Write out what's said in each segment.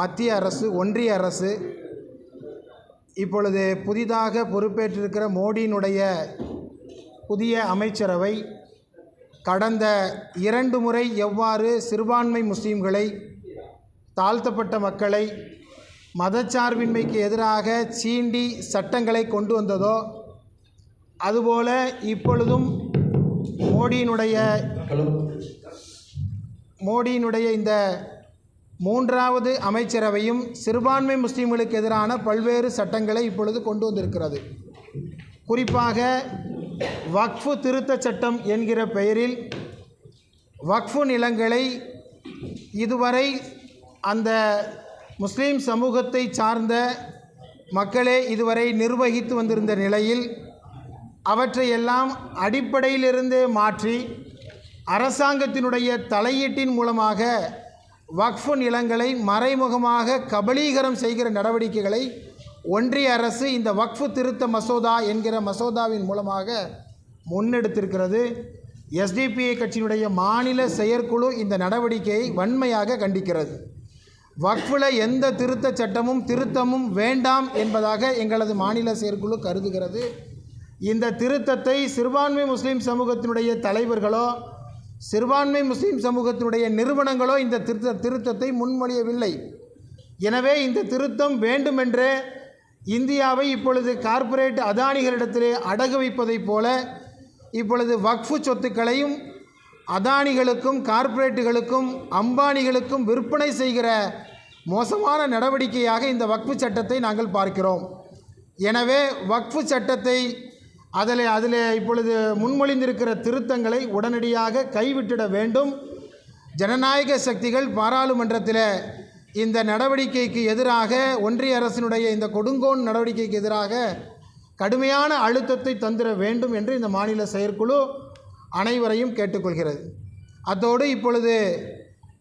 மத்திய அரசு ஒன்றிய அரசு இப்பொழுது புதிதாக பொறுப்பேற்றிருக்கிற மோடியினுடைய புதிய அமைச்சரவை கடந்த இரண்டு முறை எவ்வாறு சிறுபான்மை முஸ்லீம்களை தாழ்த்தப்பட்ட மக்களை மதச்சார்பின்மைக்கு எதிராக சீண்டி சட்டங்களை கொண்டு வந்ததோ அதுபோல இப்பொழுதும் மோடியினுடைய மோடியினுடைய இந்த மூன்றாவது அமைச்சரவையும் சிறுபான்மை முஸ்லீம்களுக்கு எதிரான பல்வேறு சட்டங்களை இப்பொழுது கொண்டு வந்திருக்கிறது. குறிப்பாக வக்ஃபு திருத்தச் சட்டம் என்கிற பெயரில் வக்ஃபு நிலங்களை இதுவரை அந்த முஸ்லீம் சமூகத்தை சார்ந்த மக்களே இதுவரை நிர்வகித்து வந்திருந்த நிலையில் அவற்றையெல்லாம் அடிப்படையிலிருந்தே மாற்றி அரசாங்கத்தினுடைய தலையீட்டின் மூலமாக வக்ஃபு நிலங்களை மறைமுகமாக கபலீகரம் செய்கிற நடவடிக்கைகளை ஒன்றிய அரசு இந்த வக்ஃபு திருத்த மசோதா என்கிற மசோதாவின் மூலமாக முன்னெடுத்திருக்கிறது. எஸ்டிபிஐ கட்சியினுடைய மாநில செயற்குழு இந்த நடவடிக்கையை வன்மையாக கண்டிக்கிறது. வக்ஃபில் எந்த திருத்த சட்டமும் திருத்தமும் வேண்டாம் என்பதாக எங்களது மாநில செயற்குழு கருதுகிறது. இந்த திருத்தத்தை சிறுபான்மை முஸ்லீம் சமூகத்தினுடைய தலைவர்களோ சிறுபான்மை முஸ்லீம் சமூகத்தினுடைய நிறுவனங்களோ இந்த திருத்த திருத்தத்தை முன்மொழியவில்லை. எனவே இந்த திருத்தம் வேண்டுமென்றே இந்தியாவை இப்பொழுது கார்ப்பரேட் அதானிகளிடத்திலே அடகு வைப்பதைப் போல இப்பொழுது வக்ஃபு சொத்துக்களையும் அதானிகளுக்கும் கார்ப்பரேட்டுகளுக்கும் அம்பானிகளுக்கும் விற்பனை செய்கிற மோசமான நடவடிக்கையாக இந்த வக்ஃபு சட்டத்தை நாங்கள் பார்க்கிறோம். எனவே வக்ஃபு சட்டத்தை அதில் அதில் இப்பொழுது முன்மொழிந்திருக்கிற திருத்தங்களை உடனடியாக கைவிட்டிட வேண்டும். ஜனநாயக சக்திகள் பாராளுமன்றத்தில் இந்த நடவடிக்கைக்கு எதிராக ஒன்றிய அரசினுடைய இந்த கொடுங்கோன் நடவடிக்கைக்கு எதிராக கடுமையான அழுத்தத்தை தந்திர வேண்டும் என்று இந்த மாநில செயற்குழு அனைவரையும் கேட்டுக்கொள்கிறது. அத்தோடு இப்பொழுது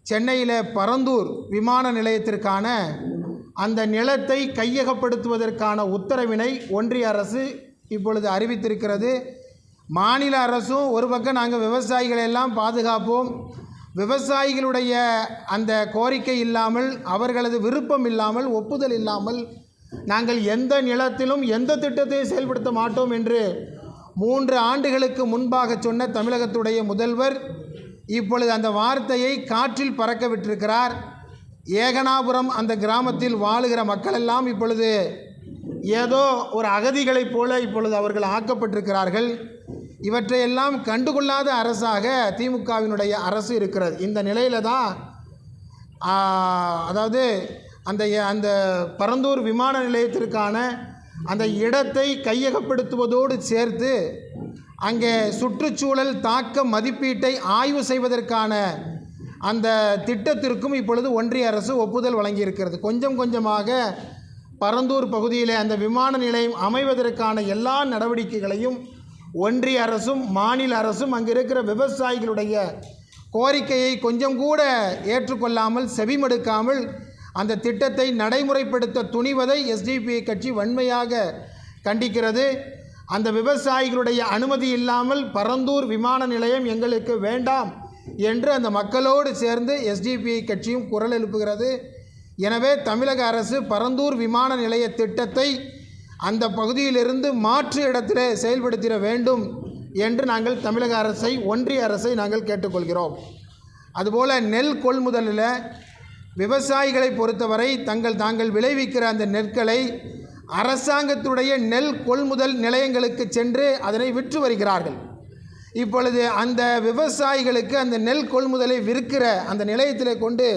சென்னையில் பரந்தூர் விமான நிலையத்திற்கான அந்த நிலத்தை கையகப்படுத்துவதற்கான உத்தரவினை ஒன்றிய அரசு இப்பொழுது அறிவித்திருக்கிறது மாநில அரசும் ஒரு பக்கம் நாங்கள் விவசாயிகளை எல்லாம் பாதுகாப்போம். விவசாயிகளுடைய அந்த கோரிக்கை இல்லாமல் அவர்களது விருப்பம் இல்லாமல் ஒப்புதல் இல்லாமல் நாங்கள் எந்த நிலத்திலும் எந்த திட்டத்தையும் செயல்படுத்த மாட்டோம் என்று மூன்று ஆண்டுகளுக்கு முன்பாக சொன்ன தமிழகத்துடைய முதல்வர் இப்பொழுது அந்த வார்த்தையை காற்றில் பறக்க விட்டிருக்கிறார். ஏகனாபுரம் அந்த கிராமத்தில் வாழுகிற மக்களெல்லாம் இப்பொழுது ஏதோ ஒரு அகதிகளைப் போல இப்பொழுது அவர்கள் ஆக்கப்பட்டிருக்கிறார்கள். இவற்றையெல்லாம் கண்டுகொள்ளாத அரசாக திமுகவினுடைய அரசு இருக்கிறது. இந்த நிலையில் தான் அதாவது அந்த அந்த பரந்தூர் விமான நிலையத்திற்கான அந்த இடத்தை கையகப்படுத்துவதோடு சேர்த்து அங்கே சுற்றுச்சூழல் தாக்க மதிப்பீட்டை ஆய்வு செய்வதற்கான அந்த திட்டத்திற்கும் இப்பொழுது ஒன்றிய அரசு ஒப்புதல் வழங்கியிருக்கிறது. கொஞ்சம் கொஞ்சமாக பரந்தூர் பகுதியில் அந்த விமான நிலையம் அமைவதற்கான எல்லா நடவடிக்கைகளையும் ஒன்றிய அரசும் மாநில அரசும் அங்கே இருக்கிற விவசாயிகளுடைய கோரிக்கையை கொஞ்சம் கூட ஏற்றுக்கொள்ளாமல் செவிமடுக்காமல் அந்த திட்டத்தை நடைமுறைப்படுத்த துணிவதை எஸ்டிபிஐ கட்சி வன்மையாக கண்டிக்கிறது. அந்த விவசாயிகளுடைய அனுமதி இல்லாமல் பரந்தூர் விமான நிலையம் எங்களுக்கு வேண்டாம் என்று அந்த மக்களோடு சேர்ந்து எஸ்டிபிஐ கட்சியும் குரல் எழுப்புகிறது. எனவே தமிழக அரசு பரந்தூர் விமான நிலைய திட்டத்தை அந்த பகுதியிலிருந்து மாற்று இடத்திலே செயல்படுத்திட வேண்டும் என்று நாங்கள் தமிழக அரசை ஒன்றிய அரசை நாங்கள் கேட்டுக்கொள்கிறோம். அதுபோல் நெல் கொள்முதலில் விவசாயிகளை பொறுத்தவரை தங்கள் தாங்கள் விளைவிக்கிற அந்த நெற்களை அரசாங்கத்துடைய நெல் கொள்முதல் நிலையங்களுக்கு சென்று அதனை விற்று வருகிறார்கள். இப்பொழுது அந்த விவசாயிகளுக்கு அந்த நெல் கொள்முதலை விற்கிற அந்த நிலையத்தில் கொண்டு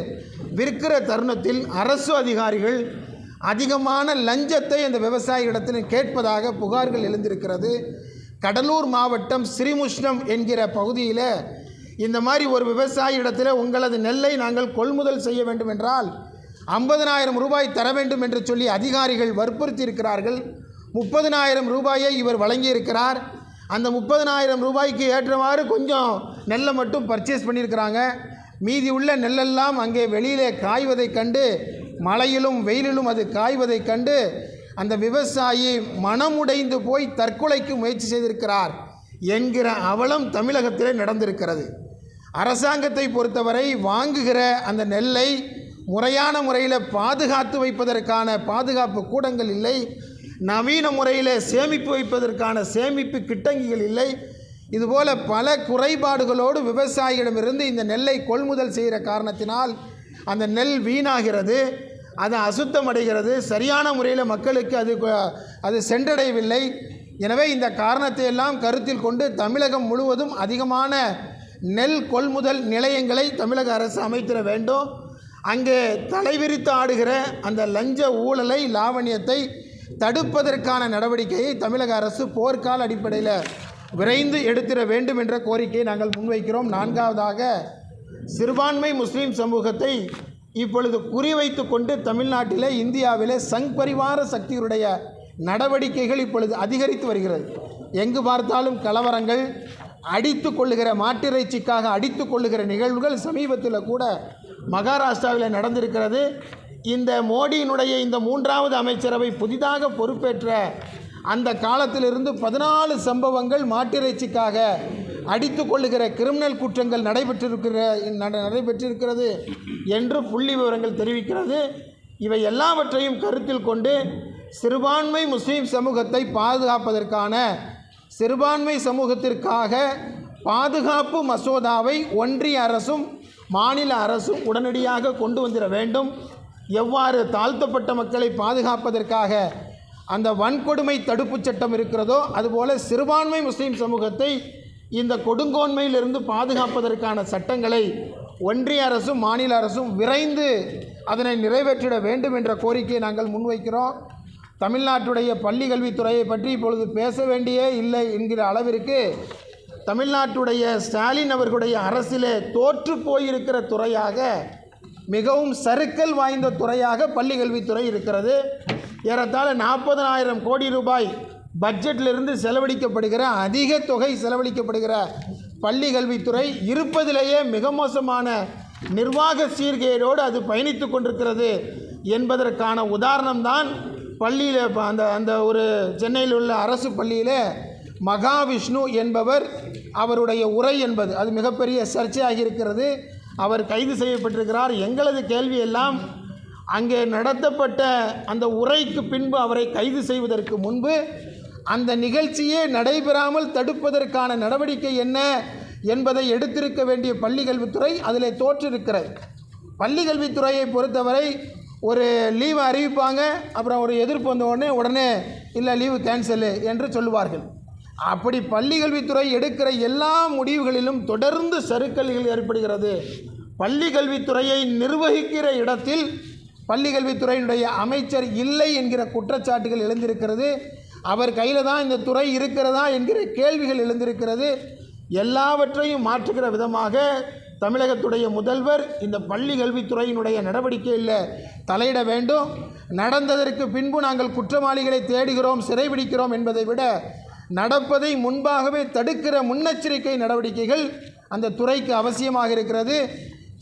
விற்கிற தருணத்தில் அரசு அதிகாரிகள் அதிகமான லஞ்சத்தை அந்த விவசாயிகளிடத்தில் கேட்பதாக புகார்கள் எழுந்திருக்கிறது. கடலூர் மாவட்டம் ஸ்ரீமுஷ்ணம் என்கிற பகுதியில் இந்த மாதிரி ஒரு விவசாயி இடத்துல உங்களது நெல்லை நாங்கள் கொள்முதல் செய்ய வேண்டும் என்றால் ஐம்பதனாயிரம் ரூபாய் தர வேண்டும் என்று சொல்லி அதிகாரிகள் வற்புறுத்தி இருக்கிறார்கள் முப்பதனாயிரம் ரூபாயை இவர் வழங்கியிருக்கிறார். அந்த முப்பதனாயிரம் ரூபாய்க்கு ஏற்றவாறு கொஞ்சம் நெல்லை மட்டும் பர்ச்சேஸ் பண்ணியிருக்கிறாங்க. மீதி உள்ள நெல்லெல்லாம் அங்கே வெளியிலே காய்வதைக் கண்டு மழையிலும் வெயிலிலும் அது காய்வதைக் கண்டு அந்த விவசாயி மனமுடைந்து போய் தற்கொலைக்கு முயற்சி செய்திருக்கிறார் என்கிற அவலம் தமிழகத்திலே நடந்திருக்கிறது. அரசாங்கத்தை பொறுத்தவரை வாங்குகிற அந்த நெல்லை முறையான முறையில் பாதுகாத்து வைப்பதற்கான பாதுகாப்பு கூடங்கள் இல்லை. நவீன முறையில் சேமிப்பு வைப்பதற்கான சேமிப்பு கிட்டங்கிகள் இல்லை. இதுபோல் பல குறைபாடுகளோடு விவசாயிகளிடமிருந்து இந்த நெல்லை கொள்முதல் செய்கிற காரணத்தினால் அந்த நெல் வீணாகிறது அது அசுத்தமடைகிறது. சரியான முறையில் மக்களுக்கு அது அது சென்றடையவில்லை. எனவே இந்த காரணத்தை எல்லாம் கருத்தில் கொண்டு தமிழகம் முழுவதும் அதிகமான நெல் கொள்முதல் நிலையங்களை தமிழக அரசு அமைத்திட வேண்டும். அங்கே தலைவிரித்து ஆடுகிற அந்த லஞ்ச ஊழலை லாவணியத்தை தடுப்பதற்கான நடவடிக்கையை தமிழக அரசு போர்க்கால அடிப்படையில் விரைந்து எடுத்திட வேண்டும் என்ற கோரிக்கையை நாங்கள் முன்வைக்கிறோம். நான்காவதாக சிறுபான்மை முஸ்லீம் சமூகத்தை இப்பொழுது குறிவைத்து கொண்டு தமிழ்நாட்டிலே இந்தியாவிலே சங் பரிவார சக்திகளுடைய நடவடிக்கைகள் இப்பொழுது அதிகரித்து வருகிறது. எங்கு பார்த்தாலும் கலவரங்கள் அடித்து கொள்ளுகிற மாட்டிறைச்சிக்காக அடித்து கொள்ளுகிற நிகழ்வுகள் சமீபத்தில் கூட மகாராஷ்டிராவில் நடந்திருக்கிறது. இந்த மோடியினுடைய இந்த மூன்றாவது அமைச்சரவை புதிதாக பொறுப்பேற்ற அந்த காலத்திலிருந்து பதினாலு சம்பவங்கள் மாட்டிறைச்சிக்காக அடித்து கொள்ளுகிற கிரிமினல் குற்றங்கள் நடைபெற்றிருக்கிற நடைபெற்றிருக்கிறது என்று புள்ளி விவரங்கள் தெரிவிக்கிறது. இவை எல்லாவற்றையும் கருத்தில் கொண்டு சிறுபான்மை முஸ்லீம் சமூகத்தை பாதுகாப்பதற்கான சிறுபான்மை சமூகத்திற்காக பாதுகாப்பு மசோதாவை ஒன்றிய அரசும் மாநில அரசும் உடனடியாக கொண்டு வந்திட வேண்டும். எவ்வாறு தாழ்த்தப்பட்ட மக்களை பாதுகாப்பதற்காக அந்த வன்கொடுமை தடுப்புச் சட்டம் இருக்கிறதோ அதுபோல் சிறுபான்மை முஸ்லீம் சமூகத்தை இந்த கொடுங்கோன்மையிலிருந்து பாதுகாப்பதற்கான சட்டங்களை ஒன்றிய அரசும் மாநில அரசும் விரைந்து அதனை நிறைவேற்றிட வேண்டும் என்ற கோரிக்கையை நாங்கள் முன்வைக்கிறோம். தமிழ்நாட்டுடைய பள்ளி கல்வித்துறையை பற்றி இப்பொழுது பேச வேண்டியே இல்லை என்கிற அளவிற்கு தமிழ்நாட்டுடைய ஸ்டாலின் அவர்களுடைய அரசிலே தோற்று போயிருக்கிற துறையாக மிகவும் சறுக்கல் வாய்ந்த துறையாக பள்ளி கல்வித்துறை இருக்கிறது. ஏறத்தாழ நாற்பதனாயிரம் கோடி ரூபாய் பட்ஜெட்டிலிருந்து செலவழிக்கப்படுகிற அதிக தொகை செலவழிக்கப்படுகிற பள்ளி கல்வித்துறை இருப்பதிலேயே மிக மோசமான நிர்வாக சீர்கேடோடு அது பயணித்து கொண்டிருக்கிறது என்பதற்கான உதாரணம்தான் பள்ளியில் அந்த அந்த ஒரு சென்னையில் உள்ள அரசு பள்ளியில் மகாவிஷ்ணு என்பவர் அவருடைய உரை என்பது. அது மிகப்பெரிய சர்ச்சையாகி இருக்கிறது. அவர் கைது செய்யப்பட்டிருக்கிறார். எங்களது கேள்வியெல்லாம் அங்கே நடத்தப்பட்ட அந்த உரைக்கு பின்பு அவரை கைது செய்வதற்கு முன்பு அந்த நிகழ்ச்சியே நடைபெறாமல் தடுப்பதற்கான நடவடிக்கை என்ன என்பதை எடுத்திருக்க வேண்டிய பள்ளிக்கல்வித்துறை அதில் தோற்றிருக்கிறது. பள்ளிக்கல்வித்துறையை பொறுத்தவரை ஒரு லீவை அறிவிப்பாங்க அப்புறம் ஒரு எதிர்ப்பு வந்த உடனே உடனே இல்லை லீவு கேன்சலு என்று சொல்லுவார்கள். அப்படி பள்ளி கல்வித்துறை எடுக்கிற எல்லா முடிவுகளிலும் தொடர்ந்து சருக்கல்கள் ஏற்படுகிறது. பள்ளி கல்வித்துறையை நிர்வகிக்கிற இடத்தில் பள்ளி கல்வித்துறையினுடைய அமைச்சர் இல்லை என்கிற குற்றச்சாட்டுகள் எழுந்திருக்கிறது. அவர் கையில் தான் இந்த துறை இருக்கிறதா என்கிற கேள்விகள் எழுந்திருக்கிறது. எல்லாவற்றையும் மாற்றுகிற விதமாக தமிழகத்துடைய முதல்வர் இந்த பள்ளி கல்வித்துறையினுடைய நடவடிக்கையில் தலையிட வேண்டும். நடந்ததற்கு பின்பு நாங்கள் குற்றவாளிகளை தேடுகிறோம் சிறைபிடிக்கிறோம் என்பதை விட நடப்பதை முன்பாகவே தடுக்கிற முன்னெச்சரிக்கை நடவடிக்கைகள் அந்த துறைக்கு அவசியமாக இருக்கிறது.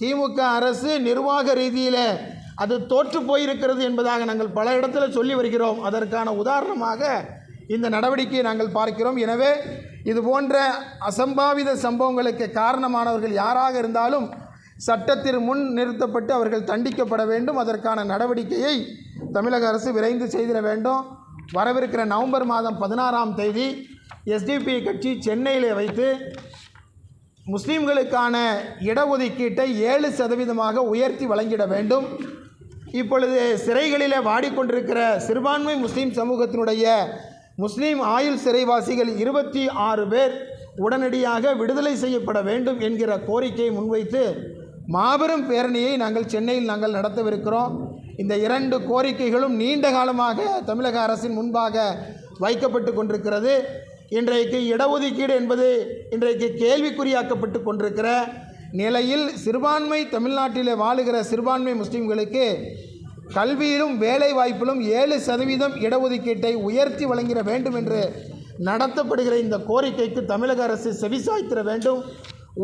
திமுக அரசு நிர்வாக ரீதியில் அது தோற்று போயிருக்கிறது என்பதாக நாங்கள் பல இடத்துல சொல்லி வருகிறோம். அதற்கான உதாரணமாக இந்த நடவடிக்கையை நாங்கள் பார்க்கிறோம். எனவே இது போன்ற அசம்பாவித சம்பவங்களுக்கு காரணமானவர்கள் யாராக இருந்தாலும் சட்டத்திற்கு முன் நிறுத்தப்பட்டு அவர்கள் தண்டிக்கப்பட வேண்டும். அதற்கான நடவடிக்கையை தமிழக அரசு விரைந்து செய்திட வேண்டும். வரவிருக்கிற நவம்பர் மாதம் பதினாறாம் தேதி எஸ்டிபி கட்சி சென்னையில் வைத்து முஸ்லீம்களுக்கான இடஒதுக்கீட்டை ஏழு சதவீதமாக உயர்த்தி வழங்கிட வேண்டும். இப்பொழுது சிறைகளில் வாடிக்கொண்டிருக்கிற சிறுபான்மை முஸ்லீம் சமூகத்தினுடைய முஸ்லீம் ஆயுள் சிறைவாசிகள் இருபத்தி ஆறு பேர் உடனடியாக விடுதலை செய்யப்பட வேண்டும் என்கிற கோரிக்கையை முன்வைத்து மாபெரும் பேரணியை நாங்கள் சென்னையில் நாங்கள் நடத்தவிருக்கிறோம். இந்த இரண்டு கோரிக்கைகளும் நீண்ட காலமாக தமிழக அரசின் முன்பாக வைக்கப்பட்டு கொண்டிருக்கிறது. இன்றைக்கு இடஒதுக்கீடு என்பது இன்றைக்கு கேள்விக்குறியாக்கப்பட்டு கொண்டிருக்கிற நிலையில் சிறுபான்மை தமிழ்நாட்டில் வாழுகிற சிறுபான்மை முஸ்லீம்களுக்கு கல்வியிலும் வேலை வாய்ப்பிலும் ஏழு சதவீதம் இடஒதுக்கீட்டை உயர்த்தி வழங்கிட வேண்டும் என்று நடத்தப்படுகிற இந்த கோரிக்கைக்கு தமிழக அரசு செவிசாய்த்திட வேண்டும்.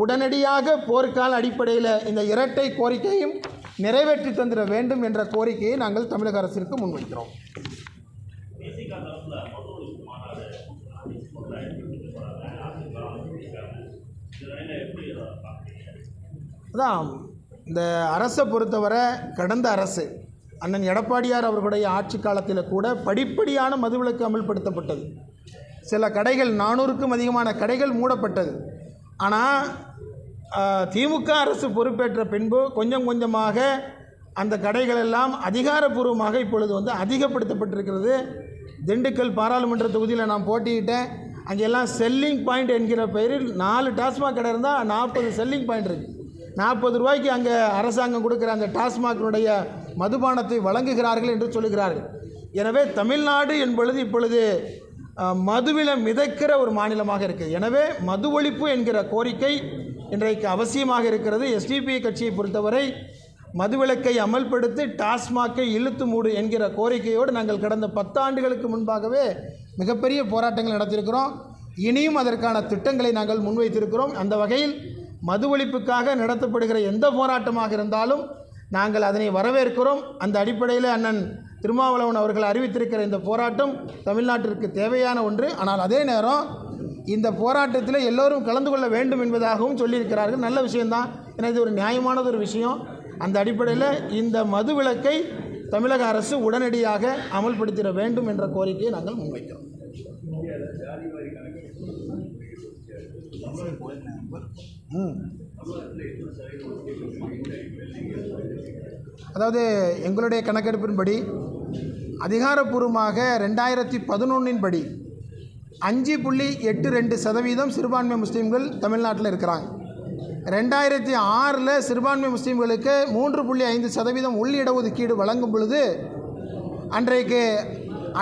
உடனடியாக போர்க்கால அடிப்படையில் இந்த இரட்டை கோரிக்கையும் நிறைவேற்றி தந்திட வேண்டும் என்ற கோரிக்கையை நாங்கள் தமிழக அரசிற்கு முன்வைக்கிறோம். அதான் இந்த அரசை பொறுத்தவரை கடந்த அரசு அண்ணன் எடப்பாடியார் அவர்களுடைய ஆட்சி காலத்தில் கூட படிப்படியான மதுவிலக்கு அமல்படுத்தப்பட்டது. சில கடைகள் நானூறுக்கும் அதிகமான கடைகள் மூடப்பட்டது. ஆனால் திமுக அரசு பொறுப்பேற்ற பின்பு கொஞ்சம் கொஞ்சமாக அந்த கடைகள் எல்லாம் அதிகாரப்பூர்வமாக இப்பொழுது வந்து அதிகப்படுத்தப்பட்டிருக்கிறது. திண்டுக்கல் பாராளுமன்ற தொகுதியில் நான் போட்டியிட்டேன். அங்கெல்லாம் செல்லிங் பாயிண்ட் என்கிற பெயரில் நாலு டாஸ்மாக் கடை இருந்தால் நாற்பது செல்லிங் பாயிண்ட் இருக்குது நாற்பது ரூபாய்க்கு அங்கே அரசாங்கம் கொடுக்குற அந்த டாஸ்மாகினுடைய மதுபானத்தை வழங்குகிறார்கள் என்று சொல்லுகிறார்கள். எனவே தமிழ்நாடு என்பொழுது இப்பொழுது அஹ், மதுவில மிதக்கிற ஒரு மாநிலமாக இருக்குது எனவே மது ஒழிப்பு என்கிற கோரிக்கை இன்றைக்கு அவசியமாக இருக்கிறது எஸ்டிபி கட்சியை பொறுத்தவரை மதுவிலக்கை அமல்படுத்தி டாஸ்மாக்கை இழுத்து மூடு என்கிற கோரிக்கையோடு நாங்கள் கடந்த பத்தாண்டுகளுக்கு முன்பாகவே மிகப்பெரிய போராட்டங்கள் நடத்தியிருக்கிறோம். இனியும் அதற்கான திட்டங்களை நாங்கள் முன்வைத்திருக்கிறோம். அந்த வகையில் மது ஒழிப்புக்காக நடத்தப்படுகிற எந்த போராட்டமாக இருந்தாலும் நாங்கள் அதனை வரவேற்கிறோம். அந்த அடிப்படையில் அண்ணன் திருமாவளவன் அவர்கள் அறிவித்திருக்கிற இந்த போராட்டம் தமிழ்நாட்டிற்கு தேவையான ஒன்று. ஆனால் அதே நேரம் இந்த போராட்டத்தில் எல்லோரும் கலந்து கொள்ள வேண்டும் என்பதாகவும் சொல்லியிருக்கிறார்கள். நல்ல விஷயம்தான். ஏன்னா இது ஒரு நியாயமானது ஒரு விஷயம். அந்த அடிப்படையில் இந்த மது விலக்கை தமிழக அரசு உடனடியாக அமல்படுத்திட வேண்டும் என்ற கோரிக்கையை நாங்கள் முன்வைக்கிறோம். அதாவது எங்களுடைய கணக்கெடுப்பின்படி அதிகாரப்பூர்வமாக ரெண்டாயிரத்தி பதினொன்றின் படி அஞ்சு புள்ளி எட்டு ரெண்டு சதவீதம் சிறுபான்மை முஸ்லீம்கள் தமிழ்நாட்டில் இருக்கிறாங்க. ரெண்டாயிரத்தி ஆறில் சிறுபான்மை முஸ்லீம்களுக்கு மூன்று புள்ளி ஐந்து சதவீதம் உள் இடஒதுக்கீடு வழங்கும் பொழுது அன்றைக்கு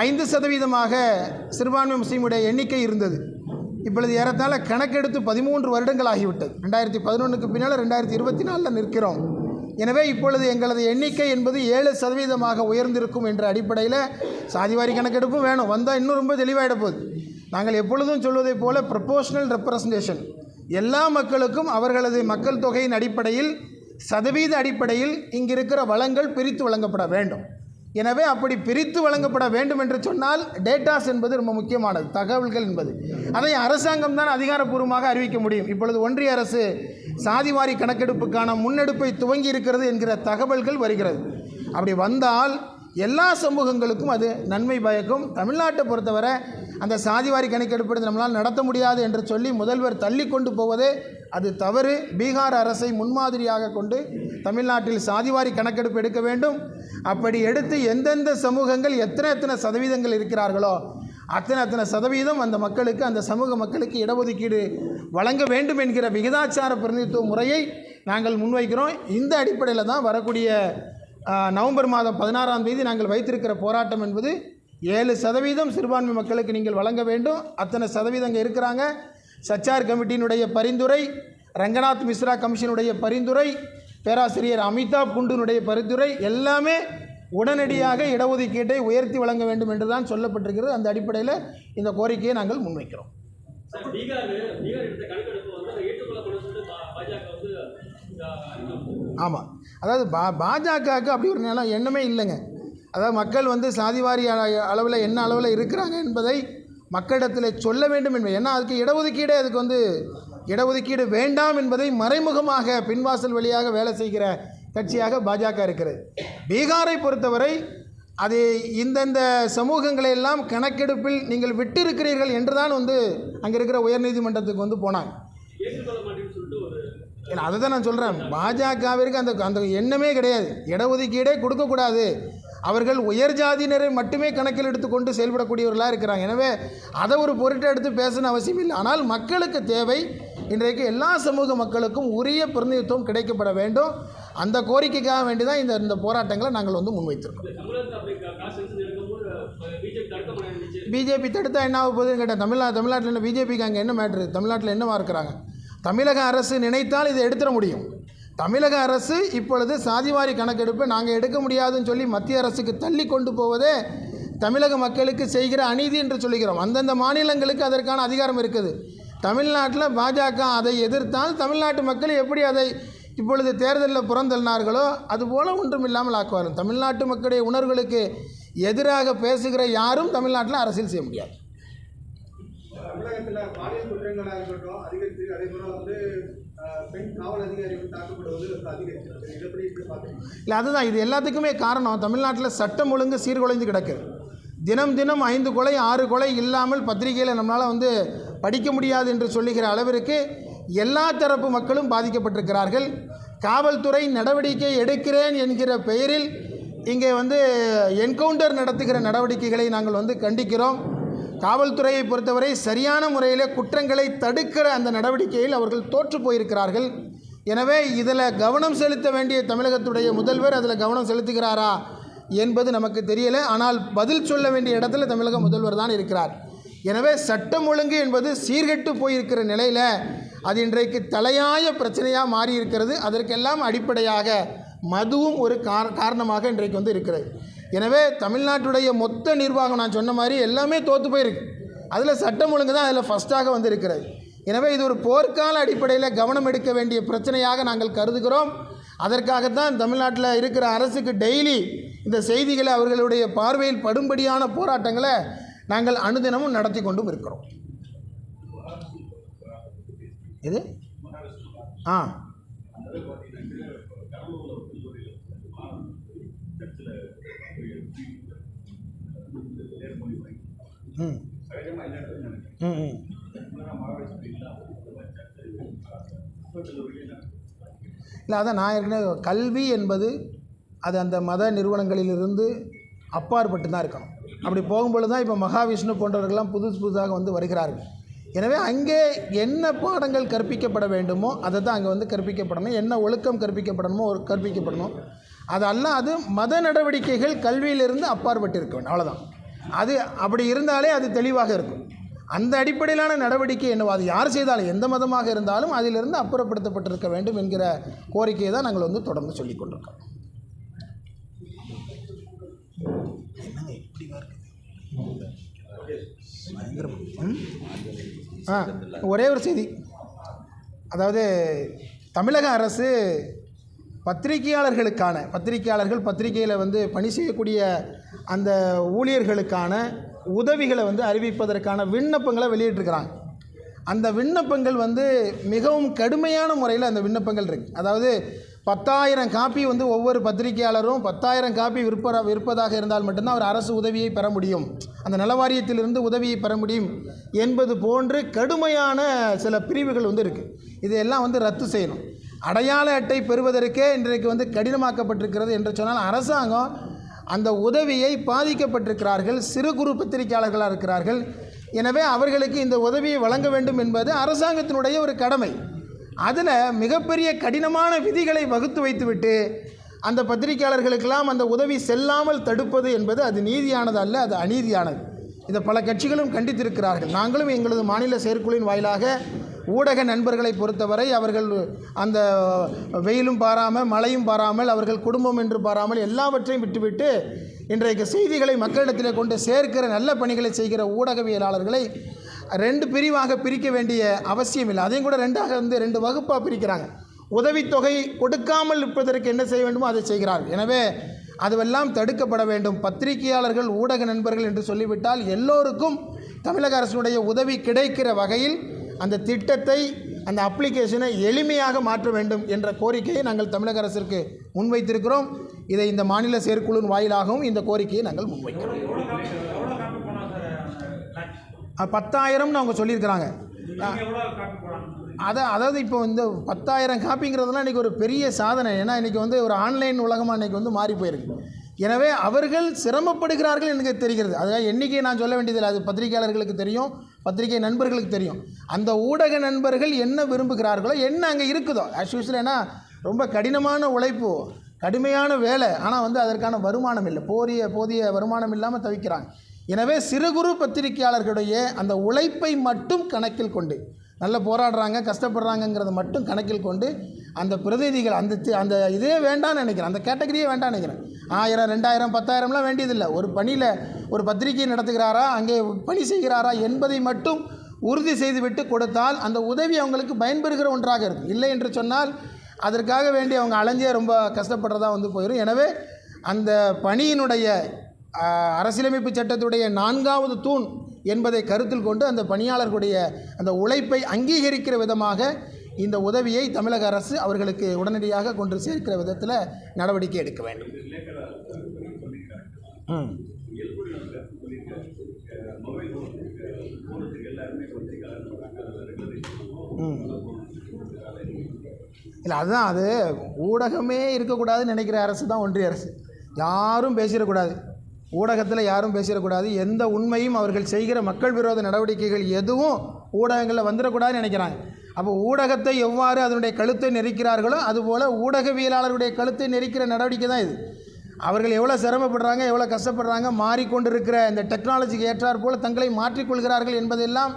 ஐந்து சதவீதமாக சிறுபான்மை முஸ்லீமுடைய எண்ணிக்கை இருந்தது. இப்பொழுது ஏறத்தாழ கணக்கெடுத்து பதிமூன்று வருடங்கள் ஆகிவிட்டது ரெண்டாயிரத்தி பதினொன்றுக்கு பின்னால் ரெண்டாயிரத்தி இருபத்தி நாலில் நிற்கிறோம். எனவே இப்பொழுது எங்களது எண்ணிக்கை என்பது ஏழு சதவீதமாக உயர்ந்திருக்கும் என்ற அடிப்படையில் சாதிவாரி கணக்கெடுப்பும் வேணும். வந்தால் இன்னும் ரொம்ப தெளிவாகிட போகுது நாங்கள் எப்பொழுதும் சொல்வதைப் போல ப்ரொபோஷனல் ரெப்ரசன்டேஷன் எல்லா மக்களுக்கும் அவர்களது மக்கள் தொகையின் அடிப்படையில் சதவீத அடிப்படையில் இங்கிருக்கிற வளங்கள் பிரித்து வழங்கப்பட வேண்டும். எனவே அப்படி பிரித்து வழங்கப்பட வேண்டும் என்று சொன்னால் டேட்டாஸ் என்பது ரொம்ப முக்கியமானது தகவல்கள் என்பது. அதை அரசாங்கம் தான் அதிகாரப்பூர்வமாக அறிவிக்க முடியும். இப்பொழுது ஒன்றிய அரசு சாதிவாரி கணக்கெடுப்புக்கான முன்னெடுப்பை துவங்கி இருக்கிறது என்கிற தகவல்கள் வருகிறது. அப்படி வந்தால் எல்லா சமூகங்களுக்கும் அது நன்மை பயக்கும். தமிழ்நாட்டை பொறுத்தவரை அந்த சாதிவாரி கணக்கெடுப்பு நம்மளால் நடத்த முடியாது என்று சொல்லி முதல்வர் தள்ளி கொண்டு போவதே அது தவறு. பீகார் அரசை முன்மாதிரியாக கொண்டு தமிழ்நாட்டில் சாதிவாரி கணக்கெடுப்பு எடுக்க வேண்டும். அப்படி எடுத்து எந்தெந்த சமூகங்கள் எத்தனை எத்தனை சதவீதங்கள் இருக்கிறார்களோ அத்தனை அத்தனை சதவீதம் அந்த மக்களுக்கு அந்த சமூக மக்களுக்கு இடஒதுக்கீடு வழங்க வேண்டும் என்கிற விகிதாச்சார பிரதிநிதித்துவ முறையை நாங்கள் முன்வைக்கிறோம். இந்த அடிப்படையில் தான் வரக்கூடிய நவம்பர் மாதம் பதினாறாம் தேதி நாங்கள் வைத்திருக்கிற போராட்டம் என்பது ஏழு சதவீதம் சிறுபான்மை மக்களுக்கு நீங்கள் வழங்க வேண்டும். அத்தனை சதவீதம் இங்கே இருக்கிறாங்க. சச்சார் கமிட்டியினுடைய பரிந்துரை ரங்கநாத் மிஸ்ரா கமிஷனுடைய பரிந்துரை பேராசிரியர் அமிதாப் குண்டுனுடைய பரிந்துரை எல்லாமே உடனடியாக இடஒதுக்கீட்டை உயர்த்தி வழங்க வேண்டும் என்று தான் சொல்லப்பட்டிருக்கிறது. அந்த அடிப்படையில் இந்த கோரிக்கையை நாங்கள் முன்வைக்கிறோம். ஆமாம் அதாவது பா பாஜகவுக்கு அப்படி ஒரு நிலம் எண்ணமே இல்லைங்க. அதாவது மக்கள் வந்து சாதிவாரி அளவில் என்ன அளவில் இருக்கிறாங்க என்பதை மக்களிடத்தில் சொல்ல வேண்டும் என்பது ஏன்னா அதுக்கு இடஒதுக்கீடு அதுக்கு வந்து இடஒதுக்கீடு வேண்டாம் என்பதை மறைமுகமாக பின்வாசல் வழியாக வேலை செய்கிற கட்சியாக பாஜக இருக்கிறது. பீகாரை பொறுத்தவரை அது இந்தந்த சமூகங்களை எல்லாம் கணக்கெடுப்பில் நீங்கள் விட்டிருக்கிறீர்கள் என்றுதான் வந்து அங்கே இருக்கிற உயர்நீதிமன்றத்துக்கு வந்து போனாங்க. இல்லை அதை தான் நான் சொல்கிறேன் பாஜகவிற்கு அந்த அந்த எண்ணமே கிடையாது. இடஒதுக்கீடே கொடுக்கக்கூடாது. அவர்கள் உயர் ஜாதியினரை மட்டுமே கணக்கில் எடுத்துக்கொண்டு செயல்படக்கூடியவர்களாக இருக்கிறாங்க. எனவே அதை ஒரு பொருட்டை எடுத்து பேசணும் அவசியம் இல்லை. ஆனால் மக்களுக்கு தேவை இன்றைக்கு எல்லா சமூக மக்களுக்கும் உரிய பிரதிநிதித்துவம் கிடைக்கப்பட வேண்டும். அந்த கோரிக்கைக்காக வேண்டி தான் இந்த இந்த போராட்டங்களை நாங்கள் வந்து முன்வைத்திருக்கோம். பிஜேபி தடுத்தா என்ன ஆக போகுதுன்னு கேட்டேன் தமிழ்நா தமிழ்நாட்டில் என்ன பிஜேபிக்கு அங்கே என்ன மேட்ரு தமிழ்நாட்டில் என்னவா இருக்கிறாங்க? தமிழக அரசு நினைத்தால் இதை எடுத்துட முடியும். தமிழக அரசு இப்பொழுது சாதிவாரி கணக்கெடுப்பை நாங்கள் எடுக்க முடியாதுன்னு சொல்லி மத்திய அரசுக்கு தள்ளி கொண்டு போவதே தமிழக மக்களுக்கு செய்கிற அநீதி என்று சொல்லுகிறோம். அந்தந்த மாநிலங்களுக்கு அதற்கான அதிகாரம் இருக்குது. தமிழ்நாட்டில் பாஜக அதை எதிர்த்தால் தமிழ்நாட்டு மக்கள் எப்படி அதை இப்பொழுது தேர்தலில் புறந்தள்ளினார்களோ அதுபோல் ஒன்றும் இல்லாமல் ஆக்குவார்கள். தமிழ்நாட்டு மக்களுடைய உணர்வுகளுக்கு எதிராக பேசுகிற யாரும் தமிழ்நாட்டில் அரசியல் செய்ய முடியாது. தமிழகத்தில் பாலியல் குற்றங்களாக இருக்கட்டும் அதிகரித்து அதே போல வந்து இல்லை அதுதான். இது எல்லாத்துக்குமே காரணம். தமிழ்நாட்டில் சட்டம் ஒழுங்கு சீர்குலைந்து கிடக்கு. தினம் தினம் ஐந்து கொலை ஆறு கொலை இல்லாமல் பத்திரிகையில் நம்மளால் வந்து படிக்க முடியாது என்று சொல்லுகிற அளவிற்கு எல்லா தரப்பு மக்களும் பாதிக்கப்பட்டிருக்கிறார்கள். காவல்துறை நடவடிக்கை எடுக்கிறேன் என்கிற பெயரில் இங்கே வந்து என்கவுண்டர் நடத்துகிற நடவடிக்கைகளை நாங்கள் வந்து கண்டிக்கிறோம். காவல்துறையை பொறுத்தவரை சரியான முறையில் குற்றங்களை தடுக்கிற அந்த நடவடிக்கையில் அவர்கள் தோற்று போயிருக்கிறார்கள். எனவே இதில் கவனம் செலுத்த வேண்டிய தமிழகத்துடைய முதல்வர் அதில் கவனம் செலுத்துகிறாரா என்பது நமக்கு தெரியல. ஆனால் பதில் சொல்ல வேண்டிய இடத்துல தமிழக முதல்வர் தான் இருக்கிறார். எனவே சட்டம் ஒழுங்கு என்பது சீர்கெட்டு போயிருக்கிற நிலையில் அது இன்றைக்கு தலையாய பிரச்சனையாக மாறி இருக்கிறது அதற்கெல்லாம் அடிப்படையாக மதுவும் ஒரு கார காரணமாக இன்றைக்கு வந்து இருக்கிறது. எனவே தமிழ்நாட்டுடைய மொத்த நிர்வாகம் நான் சொன்ன மாதிரி எல்லாமே தோற்று போயிருக்கு. அதில் சட்டம் ஒழுங்கு தான் அதில் ஃபஸ்ட்டாக வந்திருக்கிறது. எனவே இது ஒரு போர்க்கால அடிப்படையில் கவனம் எடுக்க வேண்டிய பிரச்சனையாக நாங்கள் கருதுகிறோம். அதற்காகத்தான் தமிழ்நாட்டில் இருக்கிற அரசுக்கு டெய்லி இந்த செய்திகளை அவர்களுடைய பார்வையில் படும்படியான போராட்டங்களை நாங்கள் அனுதினமும் நடத்தி கொண்டும் இருக்கிறோம். இது ஆ ம் ம் ம் இல்லை அதான் நான் ஏற்கனவே கல்வி என்பது அது அந்த மத நிறுவனங்களிலிருந்து அப்பாற்பட்டு தான் இருக்கணும். அப்படி போகும்பொழுது தான் இப்போ மகாவிஷ்ணு போன்றவர்கள்லாம் புதுசு புதுசாக வந்து வருகிறார்கள். எனவே அங்கே என்ன பாடங்கள் கற்பிக்கப்பட வேண்டுமோ அதை தான் அங்கே வந்து கற்பிக்கப்படணும். என்ன ஒழுக்கம் கற்பிக்கப்படணுமோ ஒரு கற்பிக்கப்படணும். அது மத நடவடிக்கைகள் கல்வியிலிருந்து அப்பாற்பட்டு இருக்க வேண்டும் அவ்வளோதான் அது அப்படி இருந்தாலே அது தெளிவாக இருக்கும். அந்த அடிப்படையிலான நடவடிக்கை என்னவோ அது யார் செய்தாலும் எந்த மதமாக இருந்தாலும் அதிலிருந்து அப்புறப்படுத்தப்பட்டிருக்க வேண்டும் என்கிற கோரிக்கையை தான் நாங்கள் வந்து தொடர்ந்து சொல்லிக் கொண்டிருக்கோம். என்னங்க ம்? ஆ ஒரே ஒரு செய்தி. அதாவது தமிழக அரசு பத்திரிகையாளர்களுக்கான பத்திரிகையாளர்கள் பத்திரிகையில் வந்து பணி செய்யக்கூடிய அந்த ஊழியர்களுக்கான உதவிகளை வந்து அறிவிப்பதற்கான விண்ணப்பங்களை வெளியிட்டிருக்கிறாங்க. அந்த விண்ணப்பங்கள் வந்து மிகவும் கடுமையான முறையில் அந்த விண்ணப்பங்கள் இருக்குது அதாவது பத்தாயிரம் காப்பி வந்து ஒவ்வொரு பத்திரிகையாளரும் பத்தாயிரம் காப்பி விற்ப விற்பதாக இருந்தால் மட்டும்தான் அவர் அரசு உதவியை பெற முடியும். அந்த நலவாரியத்திலிருந்து உதவியை பெற முடியும் என்பது போன்று கடுமையான சில பிரிவுகள் வந்து இருக்குது இதையெல்லாம் வந்து ரத்து செய்யணும். அடையாள அட்டை பெறுவதற்கே இன்றைக்கு வந்து கடினமாக்கப்பட்டிருக்கிறது என்று சொன்னால் அரசாங்கம் அந்த உதவியை பாதிக்கப்பட்டிருக்கிறார்கள் சிறு குறு பத்திரிகையாளர்களாக இருக்கிறார்கள். எனவே அவர்களுக்கு இந்த உதவியை வழங்க வேண்டும் என்பது அரசாங்கத்தினுடைய ஒரு கடமை. அதில் மிகப்பெரிய கடினமான விதிகளை வகுத்து வைத்துவிட்டு அந்த பத்திரிகையாளர்களுக்கெல்லாம் அந்த உதவி செல்லாமல் தடுப்பது என்பது அது நீதியானது அல்ல அது அநீதியானது. இதை பல கட்சிகளும் கண்டித்திருக்கிறார்கள். நாங்களும் எங்களது மாநில செயற்குழுவின் வாயிலாக ஊடக நண்பர்களை பொறுத்தவரை அவர்கள் அந்த வெயிலும் பாராமல் மழையும் பாராமல் அவர்கள் குடும்பம் என்று பாராமல் எல்லாவற்றையும் விட்டுவிட்டு இன்றைக்கு செய்திகளை மக்களிடத்தில் கொண்டு சேர்க்கிற நல்ல பணிகளை செய்கிற ஊடகவியலாளர்களை ரெண்டு பிரிவாக பிரிக்க வேண்டிய அவசியம் இல்லை. அதையும் கூட ரெண்டாக வந்து ரெண்டு வகுப்பாக பிரிக்கிறாங்க. உதவித்தொகை கொடுக்காமல் இருப்பதற்கு என்ன செய்ய வேண்டுமோ அதை செய்கிறார்கள். எனவே அதுவெல்லாம் தடுக்கப்பட வேண்டும். பத்திரிகையாளர்கள் ஊடக நண்பர்கள் என்று சொல்லிவிட்டால் எல்லோருக்கும் தமிழக அரசினுடைய உதவி கிடைக்கிற வகையில் அந்த திட்டத்தை அந்த அப்ளிகேஷனை எளிமையாக மாற்ற வேண்டும் என்ற கோரிக்கையை நாங்கள் தமிழக அரசிற்கு முன்வைத்திருக்கிறோம். இதை இந்த மாநில செயற்குழுவின் வாயிலாகவும் இந்த கோரிக்கையை நாங்கள் முன்வைக்கிறோம். பத்தாயிரம்னு அவங்க சொல்லியிருக்கிறாங்க. அதை அதாவது இப்போ இந்த பத்தாயிரம் காப்பிங்கிறதுலாம் இன்றைக்கி ஒரு பெரிய சாதனை. ஏன்னா இன்றைக்கி வந்து ஒரு ஆன்லைன் உலகமாக இன்றைக்கி வந்து மாறி போயிருக்கு. எனவே அவர்கள் சிரமப்படுகிறார்கள் எனக்கு தெரிகிறது. அதாவது எண்ணிக்கையை நான் சொல்ல வேண்டியதில்லை. அது பத்திரிகையாளர்களுக்கு தெரியும். பத்திரிகை நண்பர்களுக்கு தெரியும். அந்த ஊடக நண்பர்கள் என்ன விரும்புகிறார்களோ என்ன அங்கே இருக்குதோ ஆஸ் யூஸ்வல் ஏன்னா ரொம்ப கடினமான உழைப்பு கடுமையான வேலை ஆனால் வந்து அதற்கான வருமானம் இல்லை. போதிய போதிய வருமானம் இல்லாமல் தவிக்கிறாங்க. எனவே சிறு குறு பத்திரிகையாளர்களுடைய அந்த உழைப்பை மட்டும் கணக்கில் கொண்டு நல்ல போராடுறாங்க கஷ்டப்படுறாங்கங்கிறத மட்டும் கணக்கில் கொண்டு அந்த பிரதிநிதிகள் அந்த தி- அந்த இதே வேண்டாம்னு நினைக்கிறேன். அந்த கேட்டகரியே வேண்டாம்னு நினைக்கிறேன். ஆயிரம் ரெண்டாயிரம் பத்தாயிரம்லாம் வேண்டியதில்லை. ஒரு பணியில் ஒரு பத்திரிகை நடத்துகிறாரா அங்கே பணி செய்கிறாரா என்பதை மட்டும் உறுதி செய்துவிட்டு கொடுத்தால் அந்த உதவி அவங்களுக்கு பயன்பெறுகிற ஒன்றாக இருக்கும். இல்லை என்று சொன்னால் அதற்காக வேண்டி அவங்க அலைஞ்சே ரொம்ப கஷ்டப்படுறதா வந்து போயிடும் எனவே அந்த பணியினுடைய அரசியலமைப்பு சட்டத்துடைய நான்காவது தூண் என்பதை கருத்தில் கொண்டு அந்த பணியாளர்களுடைய அந்த உழைப்பை அங்கீகரிக்கிற விதமாக இந்த உதவியை தமிழக அரசு அவர்களுக்கு உடனடியாக கொண்டு சேர்க்கிற விதத்தில் நடவடிக்கை எடுக்க வேண்டும். ம். ம். இல்லை அதுதான் அது. ஊடகமே இருக்கக்கூடாதுன்னு நினைக்கிற அரசு தான் ஒன்றிய அரசு. யாரும் பேசிடக்கூடாது. ஊடகத்தில் யாரும் பேசிடக்கூடாது. எந்த உண்மையும் அவர்கள் செய்கிற மக்கள் விரோத நடவடிக்கைகள் எதுவும் ஊடகங்களில் வந்துடக்கூடாதுன்னு நினைக்கிறாங்க. அப்போ ஊடகத்தை எவ்வாறு அதனுடைய கழுத்தை நெரிக்கிறார்களோ அதுபோல் ஊடகவியலாளருடைய கழுத்தை நெரிக்கிற நடவடிக்கை தான் இது. அவர்கள் எவ்வளோ சிரமப்படுறாங்க எவ்வளோ கஷ்டப்படுறாங்க மாறிக்கொண்டிருக்கிற இந்த டெக்னாலஜிக்கு ஏற்றாற் போல் தங்களை மாற்றிக்கொள்கிறார்கள் என்பதெல்லாம்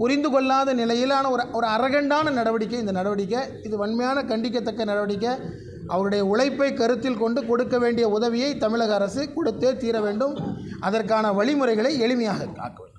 புரிந்து கொள்ளாத நிலையிலான ஒரு ஒரு அரகண்டான நடவடிக்கை இந்த நடவடிக்கை. இது வன்மையான கண்டிக்கத்தக்க நடவடிக்கை. அவருடைய உழைப்பை கருத்தில் கொண்டு கொடுக்க வேண்டிய உதவியை தமிழக அரசு கொடுத்தே தீர வேண்டும். அதற்கான வழிமுறைகளை எளிமையாக காக்க வேண்டும்.